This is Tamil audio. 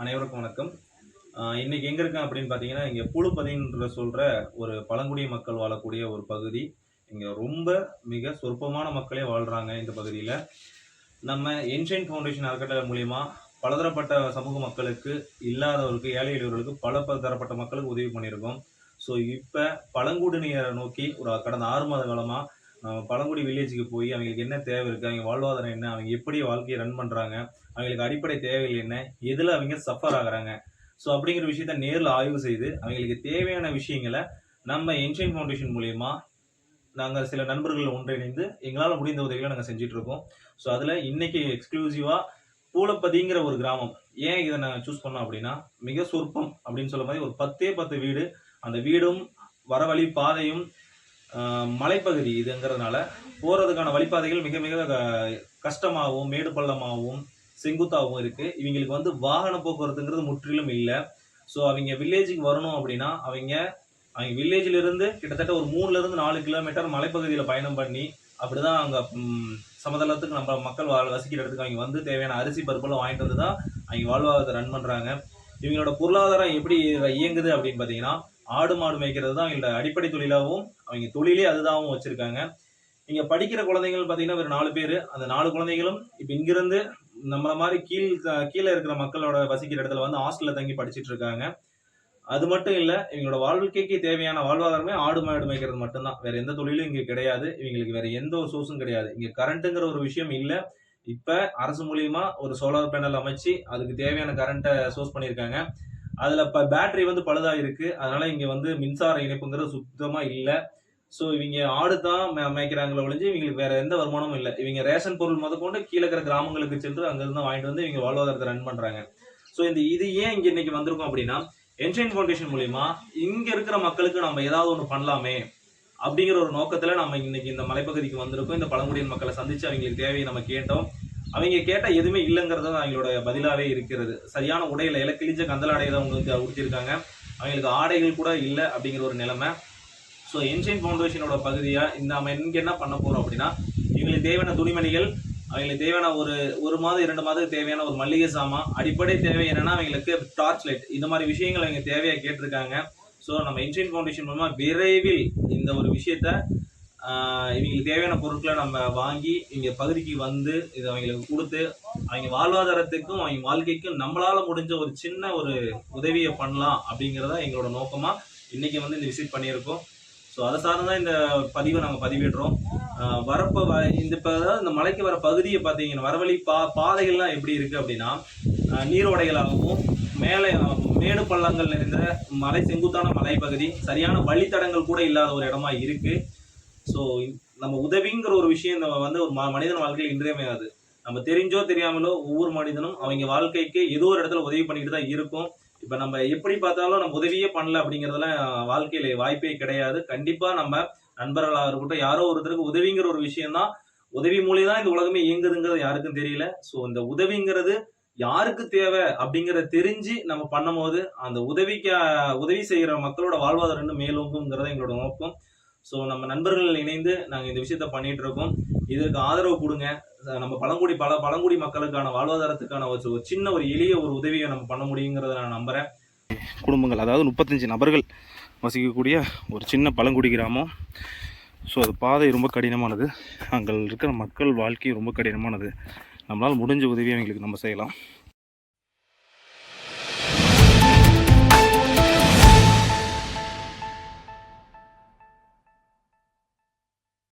அனைவருக்கும் வணக்கம். இன்னைக்கு எங்க இருக்கேன் அப்படின்னு பார்த்தீங்கன்னா இங்க புழுப்பதின்ற சொல்ற ஒரு பழங்குடி மக்கள் வாழக்கூடிய ஒரு பகுதி. இங்க ரொம்ப மிக சொற்பமான மக்களே வாழ்றாங்க இந்த பகுதியில. நம்ம என்ஷைன் ஃபவுண்டேஷன் அறக்கட்டளை மூலியமா பலதரப்பட்ட சமூக மக்களுக்கு இல்லாதவருக்கு ஏழை எளியவர்களுக்கு பல பல தரப்பட்ட மக்களுக்கு உதவி பண்ணியிருக்கோம். ஸோ இப்போ பழங்குடியினரை நோக்கி ஒரு கடந்த ஆறு மாத காலமாக பழங்குடி வில்லேஜுக்கு போய் அவங்களுக்கு என்ன தேவை இருக்குது அவங்க வாழ்வாதாரம் என்ன? அவங்க எப்படி வாழ்க்கையை ரன் பண்ணுறாங்க அவங்களுக்கு அடிப்படை தேவைகள் என்ன? எதில் அவங்க சஃபர் ஆகுறாங்க? ஸோ அப்படிங்கிற விஷயத்த நேரில் ஆய்வு செய்து அவங்களுக்கு தேவையான விஷயங்களை நம்ம என்ஷைன் ஃபவுண்டேஷன் மூலயமா நாங்கள் சில நண்பர்கள் ஒன்றிணைந்து எங்களால் முடிந்த உதவிகளை நாங்கள் செஞ்சிட்ருக்கோம் ஸோ அதில் இன்றைக்கி எக்ஸ்க்ளூசிவாக பூலப்பதிங்கிற ஒரு கிராமம். ஏன் இதை நாங்கள் சூஸ் பண்ணோம் அப்படின்னா மிக சொற்பம் அப்படின்னு சொல்ல மாதிரி ஒரு பத்தே பத்து வீடு. அந்த வீடும் வரவழி பாதையும் மலைப்பகுதி இதுங்கிறதுனால போகிறதுக்கான வழிப்பாதைகள் மிக மிக க- கஷ்டமாகவும் மேடு பள்ளமாகவும் செங்குத்தாகவும் இருக்குது இவங்களுக்கு வந்து வாகன போக்குவரத்துங்கிறது முற்றிலும் இல்லை. ஸோ அவங்க வில்லேஜுக்கு வரணும் அப்படின்னா அவங்க அவங்க வில்லேஜில் இருந்து கிட்டத்தட்ட ஒரு மூணுலேருந்து நாலு கிலோமீட்டர் மலைப்பகுதியில் பயணம் பண்ணி அப்படிதான் அங்கே சமதளத்துக்கு நம்ம மக்கள் வாழ் வசிக்கிற இடத்துக்கு அவங்க வந்து தேவையான அரிசி பருப்பெல்லாம் வாங்கிட்டு வந்து தான் அவங்க வாழ்வாதாரத்தை ரன் பண்ணுறாங்க இவங்களோட பொருளாதாரம் எப்படி இயங்குது அப்படின்னு பார்த்தீங்கன்னா ஆடு மாடு மேய்க்கிறது தான் அவங்களோட அடிப்படை தொழிலாகவும் அவங்க தொழிலே அதுதாகவும் வச்சிருக்காங்க. இங்க படிக்கிற குழந்தைகள் பார்த்தீங்கன்னா ஒரு நாலு பேர். அந்த நாலு குழந்தைகளும் இப்போ இங்கிருந்து நம்மள மாதிரி கீழ் கீழே இருக்கிற மக்களோட வசிக்கிற இடத்துல வந்து ஹாஸ்டல்ல தங்கி படிச்சுட்டு இருக்காங்க. அது மட்டும் இல்ல இவங்களோட வாழ்க்கைக்கு தேவையான வாழ்வாதாரமே ஆடு மாடு மேய்க்கிறது மட்டும்தான். வேற எந்த தொழிலும் இங்க கிடையாது. இவங்களுக்கு வேற எந்த ஒரு சோர்ஸும் கிடையாது. இங்க கரண்ட்டுங்கிற ஒரு விஷயம் இல்ல. இப்ப அரசு மூலியமா ஒரு சோலார் பேனல் அமைச்சு அதுக்கு தேவையான கரண்ட்டை சோர்ஸ் பண்ணியிருக்காங்க. அதுல இப்ப பேட்டரி வந்து பழுதா இருக்கு. அதனால இங்க வந்து மின்சார இணைப்புங்கிறது சுத்தமா இல்ல. ஸோ இவங்க ஆடு தான் மேய்க்கிறாங்களே ஒழிஞ்சு இவங்களுக்கு வேற எந்த வருமானமும் இல்லை. இவங்க ரேஷன் பொருள் முதற்கொண்டு கீழே இருக்கிற கிராமங்களுக்கு சென்று அங்கேருந்து வாங்கிட்டு வந்து இவங்க வாழ்வாதாரத்தை ரன் பண்றாங்க. ஸோ இந்த இது ஏன் இங்க இன்னைக்கு வந்திருக்கோம் அப்படின்னா என்ஷைன் ஃபவுண்டேஷன் மூலியமா இங்க இருக்கிற மக்களுக்கு நம்ம ஏதாவது ஒன்று பண்ணலாமே அப்படிங்கிற ஒரு நோக்கத்துல நம்ம இன்னைக்கு இந்த மலைப்பகுதிக்கு வந்திருக்கோம். இந்த பழங்குடியின் மக்களை சந்திச்சு அவங்களுக்கு தேவையை நம்ம கேட்டோம். அவங்க கேட்டால் எதுவுமே இல்லைங்கிறது அவங்களோட பதிலாவே இருக்கிறது. சரியான உடையில இல கிழிஞ்ச கந்தல் தான் உங்களுக்கு உடுத்திருக்காங்க அவங்களுக்கு ஆடைகள் கூட இல்லை அப்படிங்கிற ஒரு நிலைமை. ஸோ என்ஷியன் ஃபவுண்டேஷனோட பகுதியா இந்த நம்ம இங்க என்ன பண்ண போறோம் அப்படின்னா இவங்களுக்கு தேவையான துணிமணிகள் அவங்களுக்கு தேவையான ஒரு ஒரு மாதம் இரண்டு மாதத்துக்கு தேவையான ஒரு மளிகை சாமான் அடிப்படை தேவை என்னன்னா அவங்களுக்கு டார்ச் லைட் இந்த மாதிரி விஷயங்கள் அவங்க தேவையாக கேட்டிருக்காங்க. ஸோ நம்ம இன்ஷியன் ஃபவுண்டேஷன் மூலமாக விரைவில் இந்த ஒரு விஷயத்த இவங்களுக்கு தேவையான பொருட்களை நம்ம வாங்கி இங்கே பகுதிக்கு வந்து இதை அவங்களுக்கு கொடுத்து அவங்க வாழ்வாதாரத்துக்கும் அவங்க வாழ்க்கைக்கும் நம்மளால முடிஞ்ச ஒரு சின்ன ஒரு உதவியை பண்ணலாம் அப்படிங்கிறதா எங்களோட நோக்கமாக இன்னைக்கு வந்து இந்த விசிட் பண்ணியிருக்கோம். ஸோ அதை சார்ந்து தான் இந்த பதிவை நாங்கள் பதிவிடுறோம். வரப்போ வ- இந்த இப்போ இந்த மலைக்கு வர பகுதியை பார்த்தீங்கன்னா வரவழி பா பாதைகள்லாம் எப்படி இருக்குது அப்படின்னா நீரோடைகளாகவும் மேலே மேடு பள்ளங்கள் நிறைந்த மலை செங்குத்தான மலைப்பகுதி சரியான வழித்தடங்கள் கூட இல்லாத ஒரு இடமா இருக்குது ஸோ நம்ம உதவிங்கிற ஒரு விஷயம் நம்ம வந்து ஒரு ம- மனிதன் வாழ்க்கையில் இன்றியமையாது நம்ம தெரிஞ்சோ தெரியாமலோ ஒவ்வொரு மனிதனும் அவங்க வாழ்க்கைக்கு ஏதோ ஒரு இடத்துல உதவி பண்ணிட்டு தான் இருக்கும். இப்ப நம்ம எப்படி பார்த்தாலும் நம்ம உதவியே பண்ணல அப்படிங்கறதெல்லாம் வாழ்க்கையில வாய்ப்பே கிடையாது. கண்டிப்பா நம்ம நண்பர்களாக இருக்கட்டும் யாரோ ஒருத்தருக்கு உதவிங்கிற ஒரு விஷயம் தான் உதவி மூலியம் தான் இந்த உலகமே இயங்குதுங்கிறது யாருக்கும் தெரியல. ஸோ இந்த உதவிங்கிறது யாருக்கு தேவை அப்படிங்கிறத தெரிஞ்சு நம்ம பண்ணும்போது அந்த உதவிக்கு உதவி செய்யற மக்களோட வாழ்வாதாரம் இன்னும் மேலோங்குங்கிறத எங்களோட நோக்கம். ஸோ நம்ம நண்பர்கள் இணைந்து நாங்கள் இந்த விஷயத்த பண்ணிட்டு இருக்கோம் இதற்கு ஆதரவு கொடுங்க. நம்ம பழங்குடி பல பழங்குடி மக்களுக்கான வாழ்வாதாரத்துக்கான ஒரு ஒரு சின்ன ஒரு எளிய ஒரு உதவியை நம்ம பண்ண முடியுங்கிறத நான் நம்புகிறேன் குடும்பங்கள் அதாவது முப்பத்தஞ்சு நபர்கள் வசிக்கக்கூடிய ஒரு சின்ன பழங்குடி கிராமம். ஸோ அது பாதை ரொம்ப கடினமானது. அங்கே இருக்கிற மக்கள் வாழ்க்கை ரொம்ப கடினமானது. நம்மளால் முடிஞ்ச உதவியை அவங்களுக்கு நம்ம செய்யலாம்.